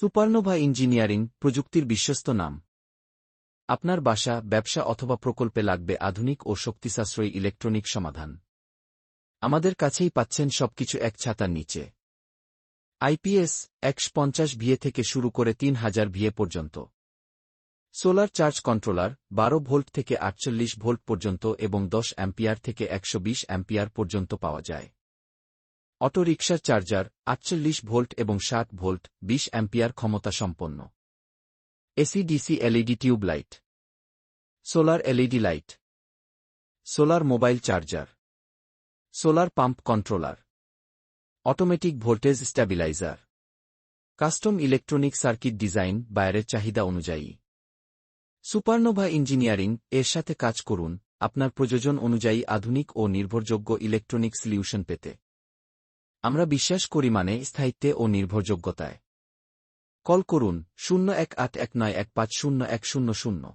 Supernova engineering প্রযুক্তির বিশ্বস্ত নাম। আপনার বাসা, ব্যবসা অথবা প্রকল্পে লাগবে আধুনিক ও শক্তিসাশ্রয়ী ইলেকট্রনিক সমাধান। আমাদের কাছেই পাচ্ছেন সবকিছু এক ছাতার নিচে। আইপিএস একশ পঞ্চাশ ভিএ থেকে শুরু করে তিন হাজার ভিএ পর্যন্ত। সোলার চার্জ কন্ট্রোলার বারো ভোল্ট থেকে আটচল্লিশ ভোল্ট পর্যন্ত এবং দশ অ্যাম্পিয়ার থেকে একশো বিশ অ্যাম্পিয়ার পর্যন্ত পাওয়া যায়। অটোরিকশার চার্জার আটচল্লিশ ভোল্ট এবং ষাট ভোল্ট, বিশ অ্যাম্পিয়ার ক্ষমতা সম্পন্ন। AC DC LED tube light solar LED light. Solar mobile charger. Solar pump controller. Automatic voltage stabiliser custom electronic circuit design বাইরের চাহিদা অনুযায়ী। সুপারনোভা ইঞ্জিনিয়ারিং এর সাথে কাজ করুন আপনার প্রয়োজন অনুযায়ী আধুনিক ও নির্ভরযোগ্য ইলেকট্রনিক সলিউশন পেতে। আমরা বিশ্বাস করি মানে স্থায়িত্বে ও নির্ভরযোগ্যতায়। কল করুন, শূন্য এক আট এক নয় এক পাঁচ শূন্য এক শূন্য শূন্য।